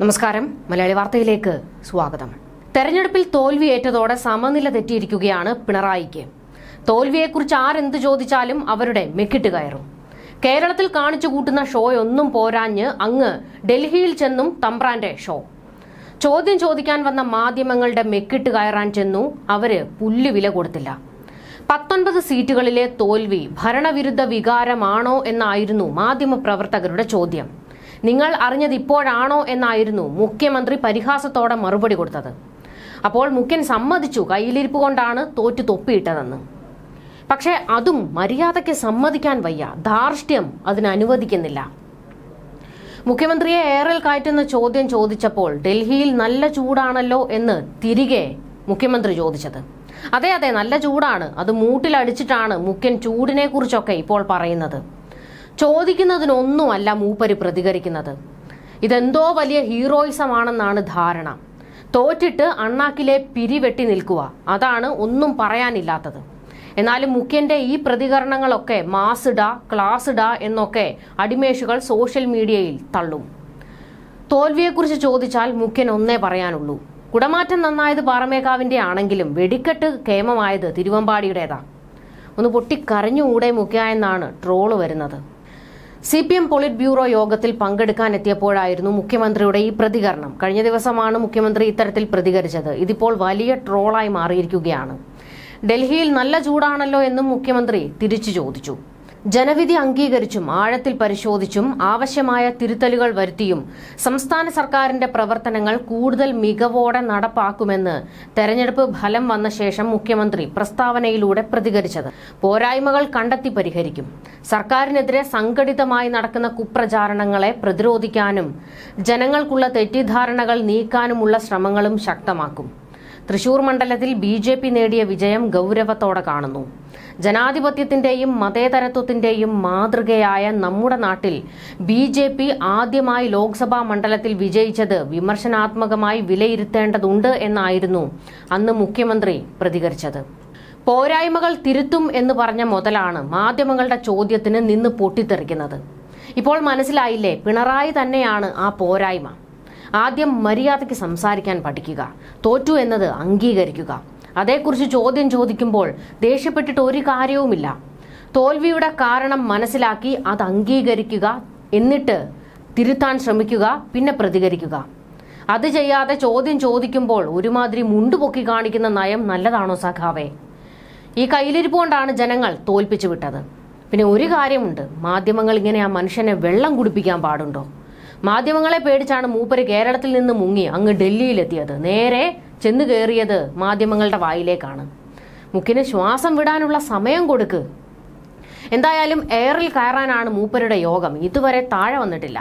നമസ്കാരം. മലയാളി വാർത്തയിലേക്ക് സ്വാഗതം. തെരഞ്ഞെടുപ്പിൽ തോൽവിയേറ്റതോടെ സമനില തെറ്റിയിരിക്കുകയാണ് പിണറായിക്ക്. തോൽവിയെക്കുറിച്ച് ആരെന്ത് ചോദിച്ചാലും അവരുടെ മെക്കിട്ട് കയറും. കേരളത്തിൽ കാണിച്ചു കൂട്ടുന്ന ഷോയൊന്നും പോരാഞ്ഞ് അങ്ങ് ഡൽഹിയിൽ ചെന്നും തമ്പ്രാന്റെ ഷോ. ചോദ്യം ചോദിക്കാൻ വന്ന മാധ്യമങ്ങളുടെ മെക്കിട്ട് കയറാൻ ചെന്നു അവർ പുല്ല് വില കൊടുത്തില്ല. പത്തൊൻപത് സീറ്റുകളിലെ തോൽവി ഭരണവിരുദ്ധ വികാരമാണോ എന്നായിരുന്നു മാധ്യമപ്രവർത്തകരുടെ ചോദ്യം. നിങ്ങൾ അറിഞ്ഞത് ഇപ്പോഴാണോ എന്നായിരുന്നു മുഖ്യമന്ത്രി പരിഹാസത്തോടെ മറുപടി കൊടുത്തത്. അപ്പോൾ മുഖ്യൻ സമ്മതിച്ചു കയ്യിലിരിപ്പ് കൊണ്ടാണ് തോറ്റു തൊപ്പിയിട്ടതെന്ന്. പക്ഷേ അതും മര്യാദയ്ക്ക് സമ്മതിക്കാൻ വയ്യ. ധാർഷ്ട്യം അതിന് അനുവദിക്കുന്നില്ല. മുഖ്യമന്ത്രിയെ ഏറൽ കയറ്റുന്ന ചോദ്യം ചോദിച്ചപ്പോൾ ഡൽഹിയിൽ നല്ല ചൂടാണല്ലോ എന്ന് തിരികെ മുഖ്യമന്ത്രി ചോദിച്ചത്. അതെ അതെ നല്ല ചൂടാണ്. അത് മൂട്ടിലടിച്ചിട്ടാണ് മുഖ്യൻ ചൂടിനെ കുറിച്ചൊക്കെ ഇപ്പോൾ പറയുന്നത്. ചോദിക്കുന്നതിനൊന്നുമല്ല മൂപ്പര് പ്രതികരിക്കുന്നത്. ഇതെന്തോ വലിയ ഹീറോയിസമാണെന്നാണ് ധാരണ. തോറ്റിട്ട് അണ്ണാക്കിലെ പിരിവെട്ടി നിൽക്കുക. അതാണ് ഒന്നും പറയാനില്ലാത്തത്. എന്നാലും മുഖ്യന്റെ ഈ പ്രതികരണങ്ങളൊക്കെ മാസിഡ ക്ലാസിഡ എന്നൊക്കെ അടിമേഷുകൾ സോഷ്യൽ മീഡിയയിൽ തള്ളും. തോൽവിയെക്കുറിച്ച് ചോദിച്ചാൽ മുഖ്യൻ ഒന്നേ പറയാനുള്ളൂ. കുടമാറ്റം നന്നായത് പാറമേക്കാവിന്റെ ആണെങ്കിലും വെടിക്കെട്ട് കേമമായത് തിരുവമ്പാടിയുടേതാ. ഒന്ന് പൊട്ടിക്കരഞ്ഞുകൂടെ മുഖ്യ എന്നാണ് ട്രോൾ വരുന്നത്. C P M polit bureau യോഗത്തിൽ പങ്കെടുക്കാൻ എത്തിയപ്പോഴായിരുന്നു മുഖ്യമന്ത്രിയുടെ ഈ പ്രതികരണം. കഴിഞ്ഞ ദിവസമാണ് മുഖ്യമന്ത്രി ഇത്തരത്തിൽ പ്രതികരിച്ചത്. ഇതിപ്പോൾ വലിയ ട്രോളായി മാറിയിരിക്കുകയാണ്. ഡൽഹിയിൽ നല്ല ചൂടാണല്ലോ എന്നും മുഖ്യമന്ത്രി തിരിച്ചു ചോദിച്ചു. ജനവിധി അംഗീകരിച്ചും ആഴത്തിൽ പരിശോധിച്ചും ആവശ്യമായ തിരുത്തലുകൾ വരുത്തിയും സംസ്ഥാന സർക്കാരിന്റെ പ്രവർത്തനങ്ങൾ കൂടുതൽ മികവോടെ നടപ്പാക്കുമെന്ന് തെരഞ്ഞെടുപ്പ് ഫലം വന്ന ശേഷം മുഖ്യമന്ത്രി പ്രസ്താവനയിലൂടെ പ്രതികരിച്ചത്. പോരായ്മകൾ കണ്ടെത്തി പരിഹരിക്കും. സർക്കാരിനെതിരെ സംഘടിതമായി നടക്കുന്ന കുപ്രചാരണങ്ങളെ പ്രതിരോധിക്കാനും ജനങ്ങൾക്കുള്ള തെറ്റിദ്ധാരണകൾ നീക്കാനുമുള്ള ശ്രമങ്ങളും ശക്തമാക്കും. തൃശൂർ മണ്ഡലത്തിൽ ബി ജെ പി നേടിയ വിജയം ഗൗരവത്തോടെ കാണുന്നു. ജനാധിപത്യത്തിന്റെയും മതേതരത്വത്തിന്റെയും മാതൃകയായ നമ്മുടെ നാട്ടിൽ ബി ജെ പി ആദ്യമായി ലോക്സഭാ മണ്ഡലത്തിൽ വിജയിച്ചത് വിമർശനാത്മകമായി വിലയിരുത്തേണ്ടതുണ്ട് എന്നായിരുന്നു അന്ന് മുഖ്യമന്ത്രി പ്രതികരിച്ചത്. പോരായ്മകൾ തിരുത്തും എന്ന് പറഞ്ഞ മുതലാണ് മാധ്യമങ്ങളുടെ ചോദ്യത്തിന് നിന്ന് പൊട്ടിത്തെറിക്കുന്നത്. ഇപ്പോൾ മനസ്സിലായില്ലേ പിണറായി തന്നെയാണ് ആ പോരായ്മ. ആദ്യം മര്യാദയ്ക്ക് സംസാരിക്കാൻ പഠിക്കുക. തോറ്റു എന്നത് അംഗീകരിക്കുക. അതേക്കുറിച്ച് ചോദ്യം ചോദിക്കുമ്പോൾ ദേഷ്യപ്പെട്ടിട്ട് ഒരു കാര്യവുമില്ല. തോൽവിയുടെ കാരണം മനസ്സിലാക്കി അത് അംഗീകരിക്കുക എന്നിട്ട് തിരുത്താൻ ശ്രമിക്കുക പിന്നെ പ്രതികരിക്കുക. അത് ചെയ്യാതെ ചോദ്യം ചോദിക്കുമ്പോൾ ഒരുമാതിരി മുണ്ടുപൊക്കി കാണിക്കുന്ന നയം നല്ലതാണോ സഖാവേ? ഈ കയ്യിലിരിപ്പ് കൊണ്ടാണ് ജനങ്ങൾ തോൽപ്പിച്ചു വിട്ടത്. പിന്നെ ഒരു കാര്യമുണ്ട്. മാധ്യമങ്ങൾ ഇങ്ങനെ ആ മനുഷ്യനെ വെള്ളം കുടിപ്പിക്കാൻ പാടുണ്ടോ? മാധ്യമങ്ങളെ പേടിച്ചാണ് മൂപ്പര് കേരളത്തിൽ നിന്ന് മുങ്ങി അങ്ങ് ഡൽഹിയിലെത്തിയത്. നേരെ ചെന്ന് കയറിയത് മാധ്യമങ്ങളുടെ വായിലേക്കാണ്. മുക്കിന് ശ്വാസം വിടാനുള്ള സമയം കൊടുക്ക്. എന്തായാലും എയറിൽ കയറാനാണ് മൂപ്പരുടെ യോഗം. ഇതുവരെ താഴെ വന്നിട്ടില്ല.